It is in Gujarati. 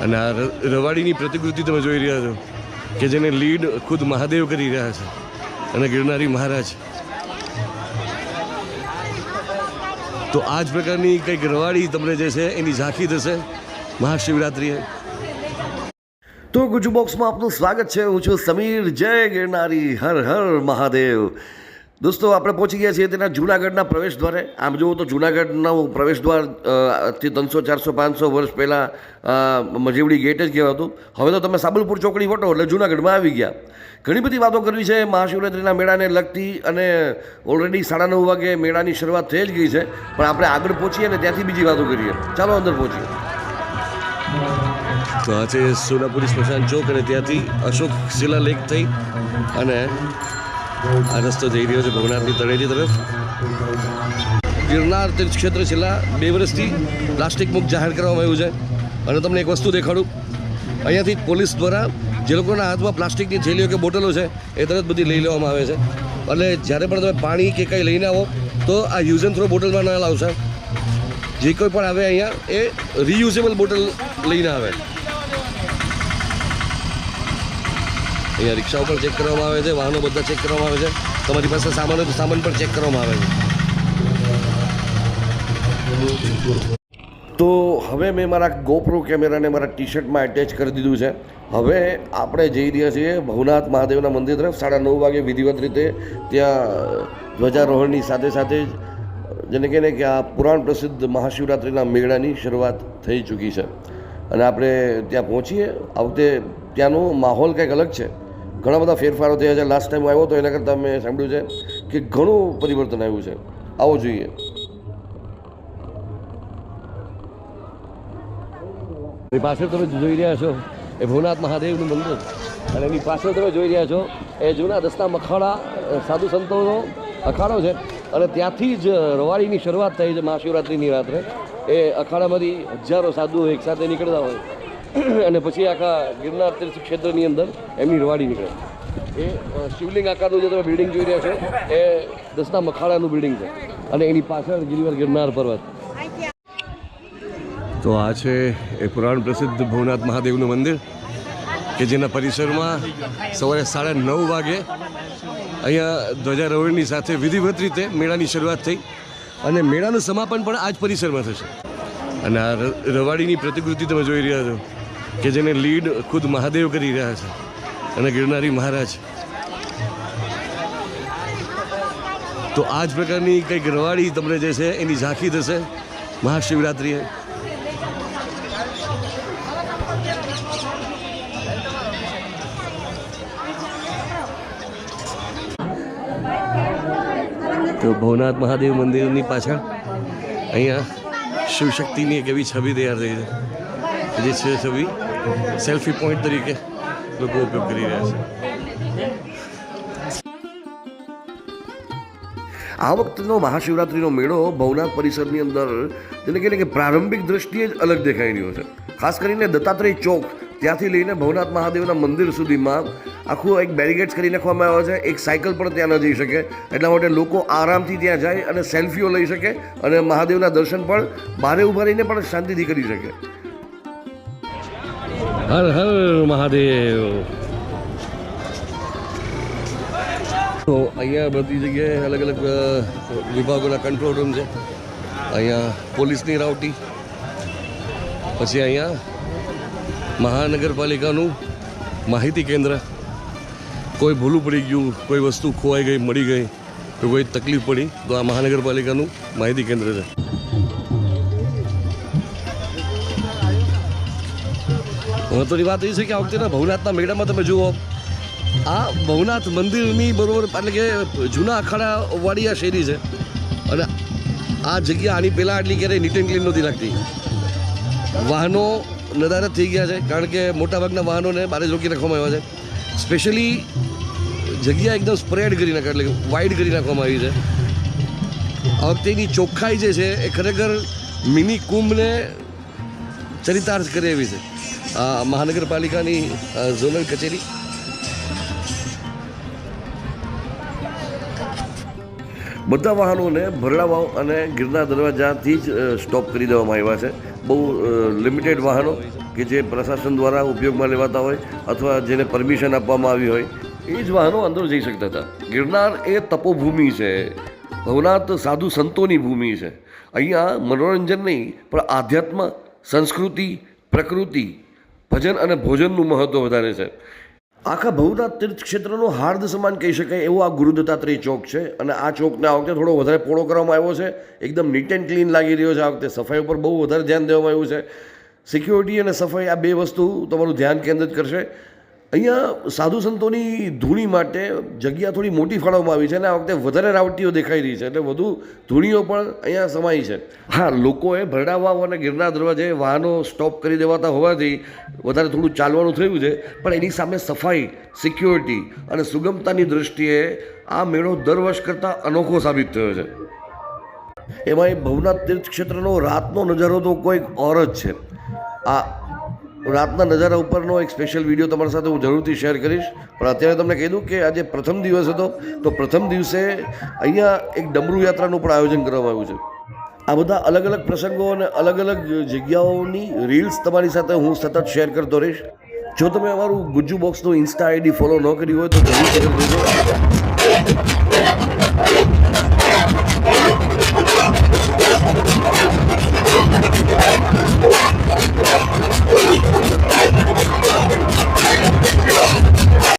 અને આ રવાડીની પ્રતિકૃતિ તમે જોઈ રહ્યા છો કે જેને લીડ ખુદ મહાદેવ કરી રહ્યા છે અને ગિરનારી મહારાજ. તો આ જ પ્રકારની કંઈક રવાડી તમને જે છે એની ઝાંખી થશે મહાશિવરાત્રિએ. તો ગુજુ બોક્સમાં આપનું સ્વાગત છે. હું છું સમીર જય ગિરનારી. હર હર મહાદેવ. દોસ્તો, આપણે પહોંચી ગયા છીએ તેના જૂનાગઢના પ્રવેશ દ્વારે. આમ જુઓ તો જૂનાગઢના પ્રવેશ દ્વારથી ત્રણસો, ચારસો, પાંચસો વર્ષ પહેલાં મજીવડી ગેટ જ કહેવાતું. હવે તો તમે સાબલપુર ચોકડી વટો, એટલે જૂનાગઢમાં આવી ગયા. ઘણી બધી વાતો કરવી છે. મહાશિવરાત્રિના મેળાને લગતી અને ઓલરેડી સાડા નવ વાગે મેળાની શરૂઆત થઈ જ ગઈ છે. પણ આપણે આગળ પહોંચીએ ને ત્યાંથી બીજી વાતો કરીએ. ચાલો અંદર પહોંચીએ. તો આ છે સ્મશાન ચોક અને ત્યાંથી અશોક શિલાલેખ થઈ અને આ રસ્તો જઈ રહ્યો છે ભવનાથની તળેટી તરફ. ગિરનાર ક્ષેત્ર છેલ્લા બે વર્ષથી પ્લાસ્ટિક મુક્ત જાહેર કરવામાં આવ્યું છે. અને તમને એક વસ્તુ દેખાડું. અહીંયાથી પોલીસ દ્વારા જે લોકોના હાથમાં પ્લાસ્ટિકની થેલીઓ કે બોટલો છે, એ તરત બધી લઈ લેવામાં આવે છે. એટલે જ્યારે પણ તમે પાણી કે કંઈ લઈને આવો, તો આ યુઝ એન્ડ થ્રો બોટલમાં ન લાવશે. જે કોઈ પણ આવે અહીંયા, એ રીયુઝેબલ બોટલ લઈને આવે. અહીંયા રિક્ષાઓ પણ ચેક કરવામાં આવે છે, વાહનો બધા ચેક કરવામાં આવે છે. તમારી પાસે સામાન તો સામાન પણ ચેક કરવામાં આવે છે. તો હવે મેં મારા ગોપ્રો કેમેરાને મારા ટી શર્ટમાં એટેચ કરી દીધું છે. હવે આપણે જઈ રહ્યા છીએ ભવનાથ મહાદેવના મંદિર તરફ. સાડા નવ વાગે વિધિવત રીતે ત્યાં ધ્વજારોહણની સાથે સાથે જ, જેને કહે ને કે આ પુરાણ પ્રસિદ્ધ મહાશિવરાત્રિના મેળાની શરૂઆત થઈ ચૂકી છે. અને આપણે ત્યાં પહોંચીએ. આ વખતે ત્યાંનો માહોલ કંઈક અલગ છે. ઘણા બધા ફેરફારો થયા છે. લાસ્ટ ટાઈમ આવ્યો તો એના કરતાં મેં સાંભળ્યું છે કે ઘણું પરિવર્તન આવ્યું છે. આવો જોઈએ. એ પાછળ તમે જોઈ રહ્યા છો, એ ભવનાથ મહાદેવનું મંદિર. અને એની પાછળ તમે જોઈ રહ્યા છો, એ જૂના દસના મખાડા સાધુ સંતોનો અખાડો છે. અને ત્યાંથી જ રવાડીની શરૂઆત થઈ છે મહાશિવરાત્રિની રાત્રે. એ અખાડામાંથી હજારો સાધુઓ એકસાથે નીકળતા હોય. અને પછી આખા ગિરનાર તીર્થ ક્ષેત્રની અંદર એમની રવાડી નીકળે. એ શિવલિંગ આકારનું જે તમે બિલ્ડિંગ જોઈ રહ્યા છો, એ દસના મખાડાનું બિલ્ડિંગ છે. અને એની પાછળ ગિરિવર ગિરનાર પર્વત. તો આ છે એ પુરાણ પ્રસિદ્ધ ભવનાથ મહાદેવનું મંદિર, કે જેના પરિસરમાં સવારે સાડા નવ વાગે અહીંયા ધ્વજારોહણની સાથે વિધિવત રીતે મેળાની શરૂઆત થઈ અને મેળાનું સમાપન પણ આ જ પરિસરમાં થશે. અને આ રવાડીની પ્રતિકૃતિ તમે જોઈ રહ્યા છો. કે જેને લીડ ખુદ મહાદેવ કરી રહ્યા છે અને ગિરનારી મહારાજ. તો આ જ પ્રકારની કંઈક રવાડી તમને જે છે એની ઝાંખી થશે મહાશિવરાત્રિએ. તો ભવનાથ મહાદેવ મંદિરની પાછળ અહીંયા શિવશક્તિની એક એવી છબી તૈયાર થઈ છે. જે છે છબી. સેલ્ફી પોઈન્ટ તરીકે લોકો ઉપયોગ કરી રહ્યા છે. આ વખતનો મહાશિવરાત્રિનો મેળો ભવનાથ પરિસરની અંદર જેને કહીને કે પ્રારંભિક દ્રષ્ટિએ જ અલગ દેખાઈ રહ્યો છે. ખાસ કરીને દત્તાત્રેય ચોક, ત્યાંથી લઈને ભવનાથ મહાદેવના મંદિર સુધીમાં આખું એક બેરિગેડ્સ કરી નાખવામાં આવ્યો છે. એક સાયકલ પણ ત્યાં ન જઈ શકે. એટલા માટે લોકો આરામથી ત્યાં જાય અને સેલ્ફીઓ લઈ શકે અને મહાદેવના દર્શન પણ બારે ઊભા રહીને પણ શાંતિથી કરી શકે. હર હર મહાદેવ. તો અહીંયા બધી જગ્યાએ અલગ અલગ વિભાગોના કંટ્રોલ રૂમ છે. અહીંયા પોલીસની રાવટી, પછી અહીંયા મહાનગરપાલિકાનું માહિતી કેન્દ્ર. કોઈ ભૂલું પડી ગયું, કોઈ વસ્તુ ખોવાઈ ગઈ, મળી ગઈ, તો કોઈ તકલીફ પડી, તો આ મહાનગરપાલિકાનું માહિતી કેન્દ્ર છે. મહત્વની વાત એ છે કે આ વખતેના ભવનાથના મેળામાં તમે જુઓ, આ ભવનાથ મંદિરની બરોબર એટલે કે જૂના અખાડા વાળી આ શેરી છે. અને આ જગ્યા આની પહેલાં આટલી ક્યારેય નીટ એન્ડ ક્લીન નહોતી લાગતી. વાહનો નદારત થઈ ગયા છે, કારણ કે મોટાભાગના વાહનોને બારે જ રોકી નાખવામાં આવ્યા છે. સ્પેશિયલી જગ્યા એકદમ સ્પ્રેડ કરી નાખે, એટલે વાઇડ કરી નાખવામાં આવી છે. આ વખતેની ચોખ્ખાઈ જે છે, એ ખરેખર મિની કુંભને ચરિતાર્થ કરે એવી છે. મહાનગરપાલિકાની ઝોનલ કચેરી. બધા વાહનોને ભરડા વાવ અને ગિરનાર દરવાજાથી જ સ્ટોપ કરી દેવામાં આવ્યા છે. બહુ લિમિટેડ વાહનો કે જે પ્રશાસન દ્વારા ઉપયોગમાં લેવાતા હોય અથવા જેને પરમિશન આપવામાં આવી હોય, એ જ વાહનો અંદર જઈ શકતા હતા. ગિરનાર એ તપોભૂમિ છે. ભવનાથ સાધુ સંતોની ભૂમિ છે. અહીંયા મનોરંજન નહીં, પણ આધ્યાત્મ, સંસ્કૃતિ, પ્રકૃતિ ભજન અને ભોજનનું મહત્ત્વ વધારે છે. આખા ભવનાથ તીર્થ ક્ષેત્રનો હાર્દ સમાન કહી શકાય એવો આ ગુરુ દત્તાત્રેય ચોક છે અને આ ચોકને આ વખતે થોડો વધારે પોળો કરવામાં આવ્યો છે. એકદમ નીટ એન્ડ ક્લીન લાગી રહ્યો છે આ વખતે. સફાઈ ઉપર બહુ વધારે ધ્યાન દેવામાં આવ્યું છે. સિક્યોરિટી અને સફાઈ આ બે વસ્તુ તમારું ધ્યાન કેન્દ્રિત કરશે. અહીંયા સાધુ સંતોની ધૂણી માટે જગ્યા થોડી મોટી ફાળવવામાં આવી છે અને આ વખતે વધારે રાવટીઓ દેખાઈ રહી છે એટલે વધુ ધૂણીઓ પણ અહીંયા સમાઈ છે. હા, લોકોએ ભરડા વાવ અને ગિરનાર દરવાજે વાહનો સ્ટોપ કરી દેવાતા હોવાથી વધારે થોડું ચાલવાનું થયું છે, પણ એની સામે સફાઈ, સિક્યોરિટી અને સુગમતાની દૃષ્ટિએ આ મેળો દર વર્ષ કરતાં અનોખો સાબિત થયો છે. એમાં એ ભવનાથ તીર્થ ક્ષેત્રનો રાતનો નજારો તો કોઈક ઓર જ છે. આ રાતના નજારા ઉપરનો એક સ્પેશિયલ વીડિયો તમારી સાથે હું જરૂરથી શેર કરીશ. પણ અત્યારે તમને કહી કે આજે પ્રથમ દિવસ હતો, તો પ્રથમ દિવસે અહીંયા એક ડમરુ યાત્રાનું પણ આયોજન કરવામાં આવ્યું છે. આ બધા અલગ અલગ પ્રસંગો અને અલગ અલગ જગ્યાઓની રીલ્સ તમારી સાથે હું સતત શેર કરતો રહીશ. જો તમે અમારું ગુજ્જુ બોક્સનું ઇન્સ્ટા આઈડી ફોલો ન કરી હોય તો જરૂર કરી દેજો